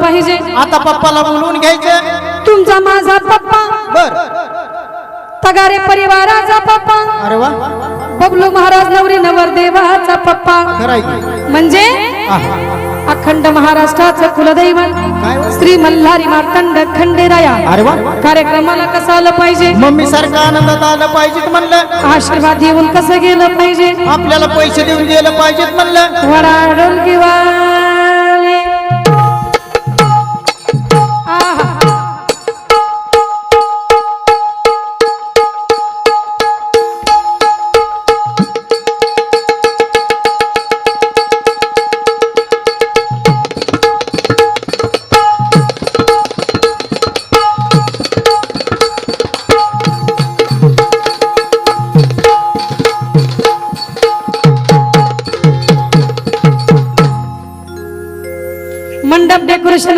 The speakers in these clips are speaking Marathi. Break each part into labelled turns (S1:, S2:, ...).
S1: पाहिजे.
S2: आता पप्पाला बोलवून घ्यायचं.
S1: तुमचा माझा पप्पा.
S2: बर.
S1: तगारे परिवाराचा पप्पा.
S2: अरे वा.
S1: बबलू महाराज नवरी नवरदेवाचा पप्पा.
S2: खरं आहे की?
S1: म्हणजे?
S2: आहा.
S1: अखंड महाराष्ट्राचं कुलदैवत? श्री मल्हारी मार्तंड खंडेराया.
S2: अरे वा.
S1: कार्यक्रमाला कसं आलं पाहिजे?
S2: मम्मी सारखं आनंदात आलं पाहिजेत म्हणलं.
S1: आशीर्वाद येऊन कसं गेलं पाहिजे?
S2: आपल्याला पैसे देऊन गेलं पाहिजेत म्हणलं.
S1: वडाडून किंवा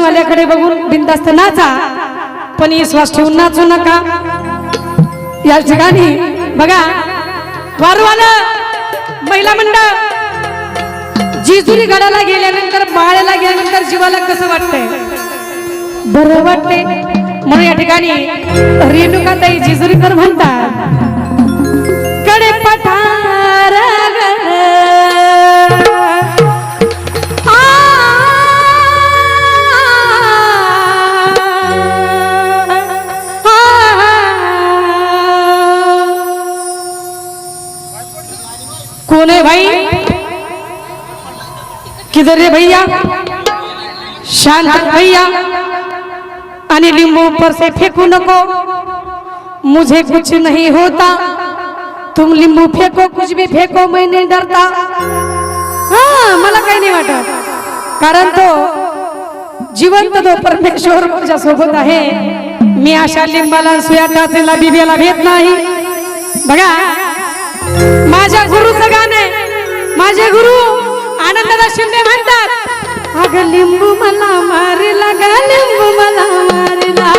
S1: वाल्याकडे बघून बिंदास्त नाचा पण विश्वास ठेवून नाचू नका. या ठिकाणी बघा वारवालं महिला मंडळ जिजुरी गडाला गेल्यानंतर बाळाला गेल्यानंतर जीवाला कसं वाटतंय? बरं वाटते म्हणून या ठिकाणी रेणुकाताई जिजुरीकर म्हणतात कडे पठार किधर रे भैया? शांत भैया। आणि लिंबू ऊपर से फेंकू नको। मुझे कुछ नहीं होता। तुम लिंबू फेंको कुछ भी फेंको मैं नहीं डरता। हा मला काही नाही वाटत। कारण तो जिवंत तो परमेश्वर माझ्या सोबत आहे। मी अशा लिंबाला सुया टाचेला बिब्याला भेट नाही। बघा माझ्या गुरुचं गाणं माझे गुरु आनंददा शिंदे म्हणतात. अग लिंबू मला मारला ग लिंबू मला मारला.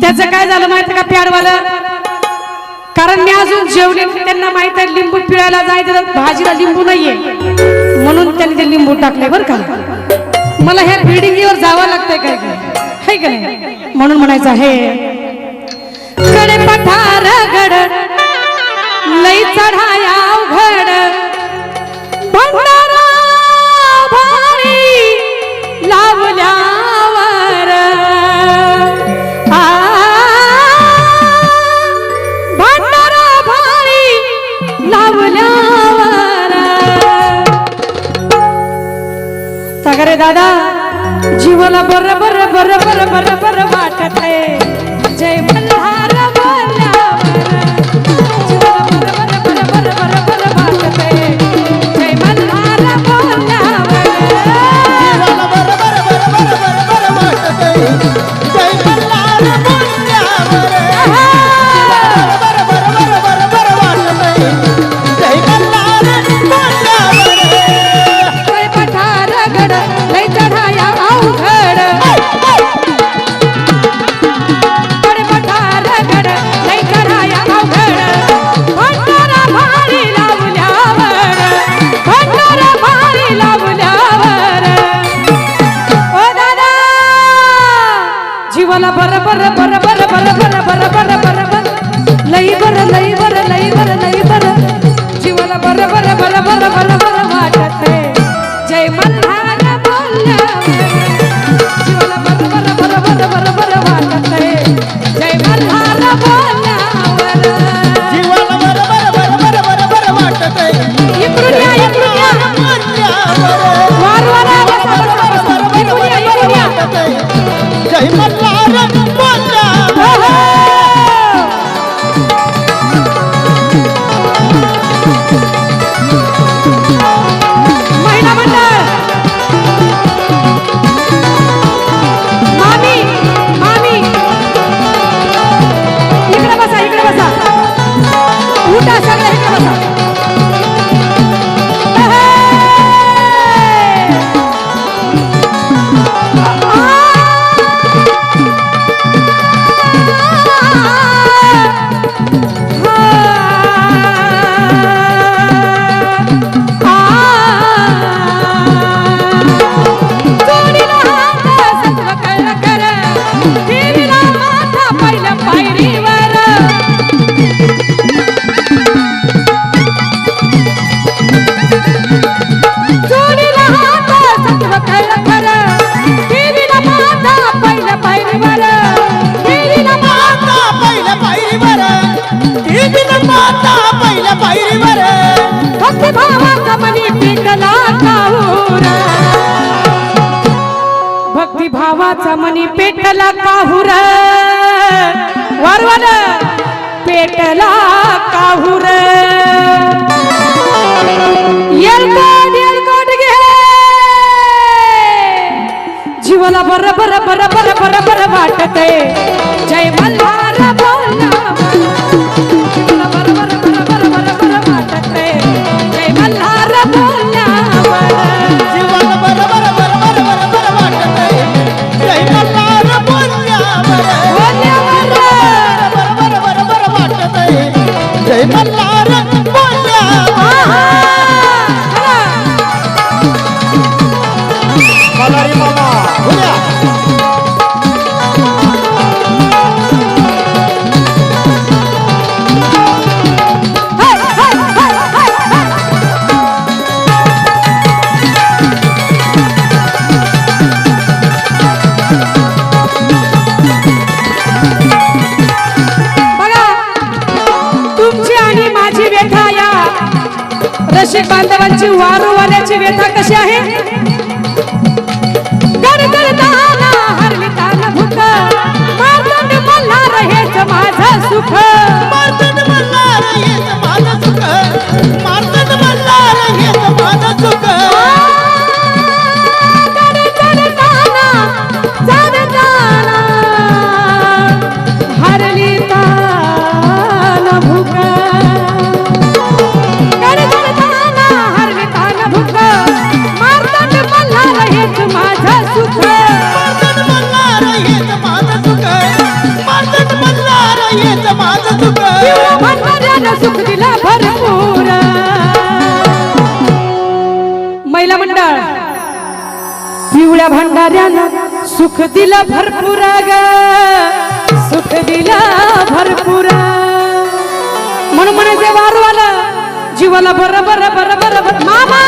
S1: त्याचं काय झालं माहिती का प्याडवालं? कारण मी अजून जेवले त्यांना माहीत आहे लिंबू पिळायला जायचं तर भाजीला लिंबू नाहीये. म्हणून त्यांनी ते लिंबू टाकले बरं का? मला ह्या बिल्डिंगवर जावं लागतंय काय? काय का नाही? म्हणून म्हणायचं आहे कडे पठार गड लई चढाया अवघड. दादा जीवाला बर बर बर बर बर बर वाटत आहे. बर बर बर बर बर बर
S2: बर
S1: लई बर लई बर लई बर लई बर जीवाला बर बर बर बर बर कमली पिकला काहुरा. भक्ती मनी पेटला काहुरा. वरवल पेटला काहुर. जीवाला बर बर बर बर बर बर वाटत जय मल्हार शिक्षक बांधवांची वारोवाल्याची व्यथा कशी आहे? हरविताना माझं सुख.
S2: बाबुळ्या
S1: भांडाऱ्यानं सुख दिला भरपूर ग सुख दिला भरपूर म्हणून म्हणायचे वारवाला जीवाला बर बर बर बर मामा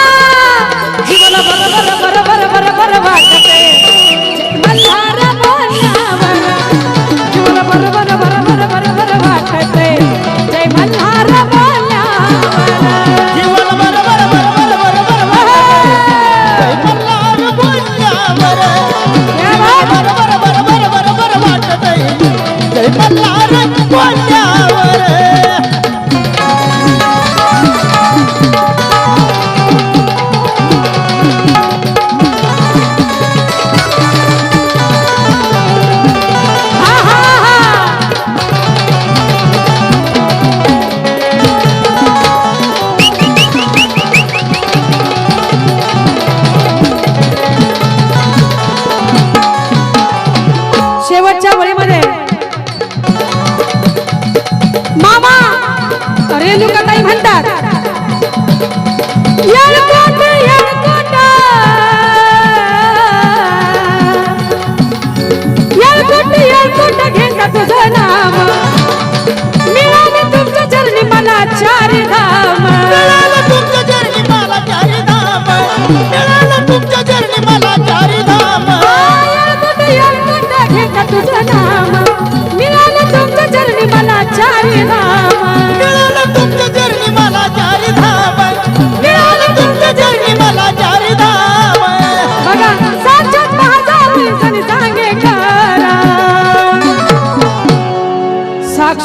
S1: जीवाला बर बर बर बर बर बर म्हणतात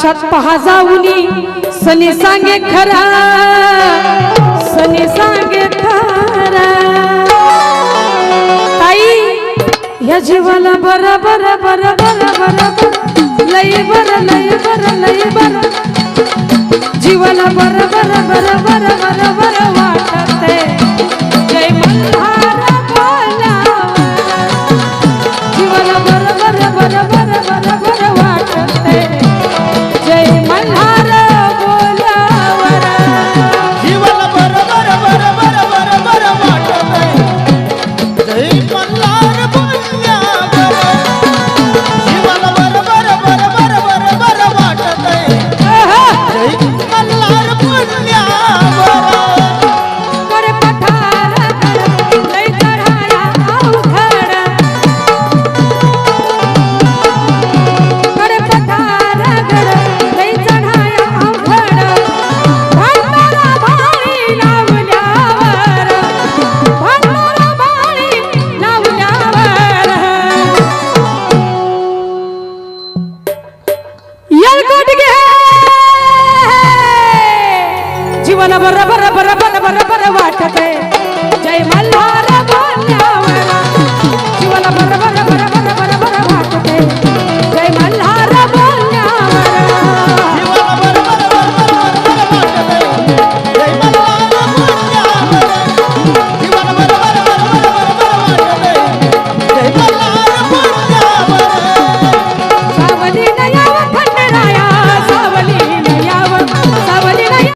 S1: आकाशात पहा जाऊनी. सनी सांगे खरा. सनी सांगे खरा. ताई या जीवाला बर बर बर बर बर लय बर लय बर लय बर. जीवाला बर बर बर बर बर बर वाटत.